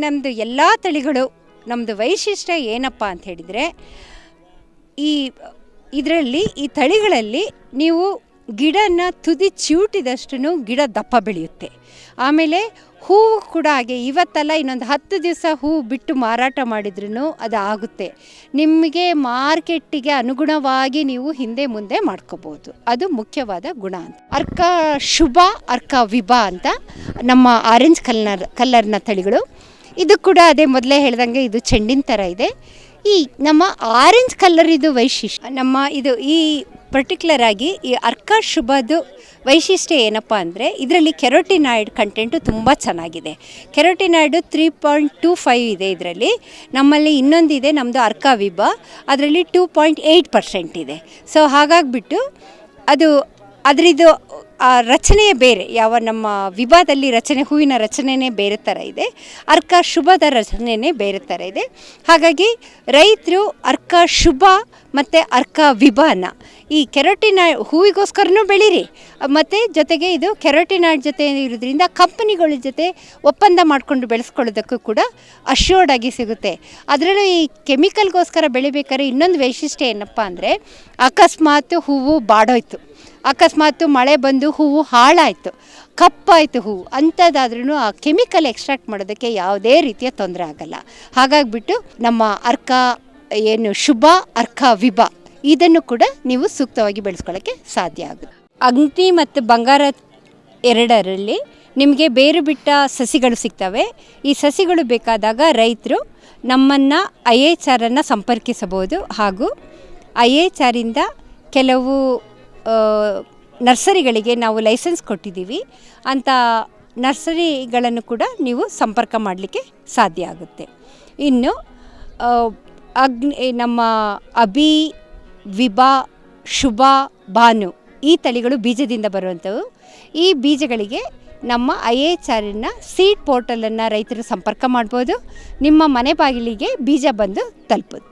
ನಮ್ಮದು ಎಲ್ಲ ತಳಿಗಳು ನಮ್ಮದು ವೈಶಿಷ್ಟ್ಯ ಏನಪ್ಪ ಅಂತ ಹೇಳಿದರೆ, ಈ ಇದರಲ್ಲಿ, ಈ ತಳಿಗಳಲ್ಲಿ ನೀವು ಗಿಡನ ತುದಿ ಚಿವುಟಿದಷ್ಟು ಗಿಡ ದಪ್ಪ ಬೆಳೆಯುತ್ತೆ. ಆಮೇಲೆ ಹೂವು ಕೂಡ ಹಾಗೆ, ಇವತ್ತಲ್ಲ ಇನ್ನೊಂದು ಹತ್ತು ದಿವಸ ಹೂವು ಬಿಟ್ಟು ಮಾರಾಟ ಮಾಡಿದ್ರೂ ಅದು ಆಗುತ್ತೆ. ನಿಮಗೆ ಮಾರ್ಕೆಟ್ಟಿಗೆ ಅನುಗುಣವಾಗಿ ನೀವು ಹಿಂದೆ ಮುಂದೆ ಮಾಡ್ಕೋಬೋದು. ಅದು ಮುಖ್ಯವಾದ ಗುಣ ಅಂತ. ಅರ್ಕ ಶುಭ, ಅರ್ಕ ವಿಭ ಅಂತ ನಮ್ಮ ಆರೆಂಜ್ ಕಲರ್ ಕಲ್ಲರ್ನ ತಳಿಗಳು. ಇದು ಕೂಡ ಅದೇ ಮೊದಲೇ ಹೇಳ್ದಂಗೆ ಇದು ಚೆಂಡಿನ ಥರ ಇದೆ. ಈ ನಮ್ಮ ಆರೆಂಜ್ ಕಲರ್ ಇದು ವೈಶಿಷ್ಟ್ಯ. ನಮ್ಮ ಇದು ಈ ಪರ್ಟಿಕ್ಯುಲರ್ ಆಗಿ ಈ ಅರ್ಕ ಶುಭದು ವೈಶಿಷ್ಟ್ಯ ಏನಪ್ಪ ಅಂದರೆ ಇದರಲ್ಲಿ ಕೆರೋಟಿನಾಯ್ಡ್ ಕಂಟೆಂಟು ತುಂಬ ಚೆನ್ನಾಗಿದೆ. Carotenoid three point two five ಇದೆ ಇದರಲ್ಲಿ. ನಮ್ಮಲ್ಲಿ ಇನ್ನೊಂದಿದೆ ನಮ್ಮದು ಅರ್ಕ ವಿಭ. ಅದರಲ್ಲಿ ಟೂ ಪಾಯಿಂಟ್ ಏಯ್ಟ್ ಪರ್ಸೆಂಟ್ ಇದೆ. ಸೊ ಹಾಗಾಗಿಬಿಟ್ಟು ಅದು ಅದರದ್ದು, ಆ, ರಚನೆಯೇ ಬೇರೆ. ಯಾವ ನಮ್ಮ ವಿಭಾದಲ್ಲಿ ರಚನೆ, ಹೂವಿನ ರಚನೆಯೇ ಬೇರೆ ಥರ ಇದೆ. ಅರ್ಕ ಶುಭದ ರಚನೆಯೇ ಬೇರೆ ಥರ ಇದೆ. ಹಾಗಾಗಿ ರೈತರು ಅರ್ಕ ಶುಭ ಮತ್ತು ಅರ್ಕ ವಿಭಾನ ಈ ಕೆರೋಟಿನಾಯ್ಡ್ ಹೂವಿಗೋಸ್ಕರನೂ ಬೆಳೀರಿ. ಮತ್ತು ಜೊತೆಗೆ ಇದು ಕೆರೋಟಿನಾಯ್ಡ್ ಜೊತೆ ಇರೋದ್ರಿಂದ ಕಂಪನಿಗಳ ಜೊತೆ ಒಪ್ಪಂದ ಮಾಡಿಕೊಂಡು ಬೆಳೆಸ್ಕೊಳ್ಳೋದಕ್ಕೂ ಕೂಡ ಅಶ್ಯೂರ್ಡ್ ಆಗಿ ಸಿಗುತ್ತೆ. ಅದರಲ್ಲೂ ಈ ಕೆಮಿಕಲ್ಗೋಸ್ಕರ ಬೆಳಿಬೇಕಾದ್ರೆ ಇನ್ನೊಂದು ವೈಶಿಷ್ಟ್ಯ ಏನಪ್ಪ ಅಂದರೆ ಅಕಸ್ಮಾತ್ ಹೂವು ಬಾಡೋಯ್ತು. ಅಕಸ್ಮಾತ್ ಮಳೆ ಬಂದು ಹೂವು ಹಾಳಾಯಿತು, ಕಪ್ಪಾಯಿತು ಹೂವು. ಅಂಥದ್ದಾದ್ರೂ ಆ ಕೆಮಿಕಲ್ ಎಕ್ಸ್ಟ್ರಾಕ್ಟ್ ಮಾಡೋದಕ್ಕೆ ಯಾವುದೇ ರೀತಿಯ ತೊಂದರೆ ಆಗಲ್ಲ. ಹಾಗಾಗಿಬಿಟ್ಟು ನಮ್ಮ ಅರ್ಕ, ಏನು ಶುಭ, ಅರ್ಕ ವಿಭ, ಇದನ್ನು ಕೂಡ ನೀವು ಸೂಕ್ತವಾಗಿ ಬೆಳೆಸ್ಕೊಳ್ಳೋಕ್ಕೆ ಸಾಧ್ಯ ಆಗುತ್ತೆ. ಅಗ್ನಿ ಮತ್ತು ಬಂಗಾರ ಎರಡರಲ್ಲಿ ನಿಮಗೆ ಬೇರು ಬಿಟ್ಟ ಸಸಿಗಳು ಸಿಗ್ತವೆ. ಈ ಸಸಿಗಳು ಬೇಕಾದಾಗ ರೈತರು ನಮ್ಮನ್ನು ಐ ಎಚ್ ಆರನ್ನು ಸಂಪರ್ಕಿಸಬಹುದು ಹಾಗೂ ಐ ಎಚ್ ಆರಿಂದ ಕೆಲವು ನರ್ಸರಿಗಳಿಗೆ ನಾವು ಲೈಸೆನ್ಸ್ ಕೊಟ್ಟಿದ್ದೀವಿ. ಅಂಥ ನರ್ಸರಿಗಳನ್ನು ಕೂಡ ನೀವು ಸಂಪರ್ಕ ಮಾಡಲಿಕ್ಕೆ ಸಾಧ್ಯ ಆಗುತ್ತೆ. ಇನ್ನು ಅಗ್ನಿ ನಮ್ಮ ಅಭಿ, ವಿಭಾ, ಶುಭ, ಭಾನು ಈ ತಳಿಗಳು ಬೀಜದಿಂದ ಬರುವಂಥವು. ಈ ಬೀಜಗಳಿಗೆ ನಮ್ಮ ಐ ಎಚ್ ಆರಿನ ಸೀಡ್ ಪೋರ್ಟಲನ್ನು ರೈತರು ಸಂಪರ್ಕ ಮಾಡ್ಬೋದು. ನಿಮ್ಮ ಮನೆ ಬಾಗಿಲಿಗೆ ಬೀಜ ಬಂದು ತಲುಪುತ್ತೆ.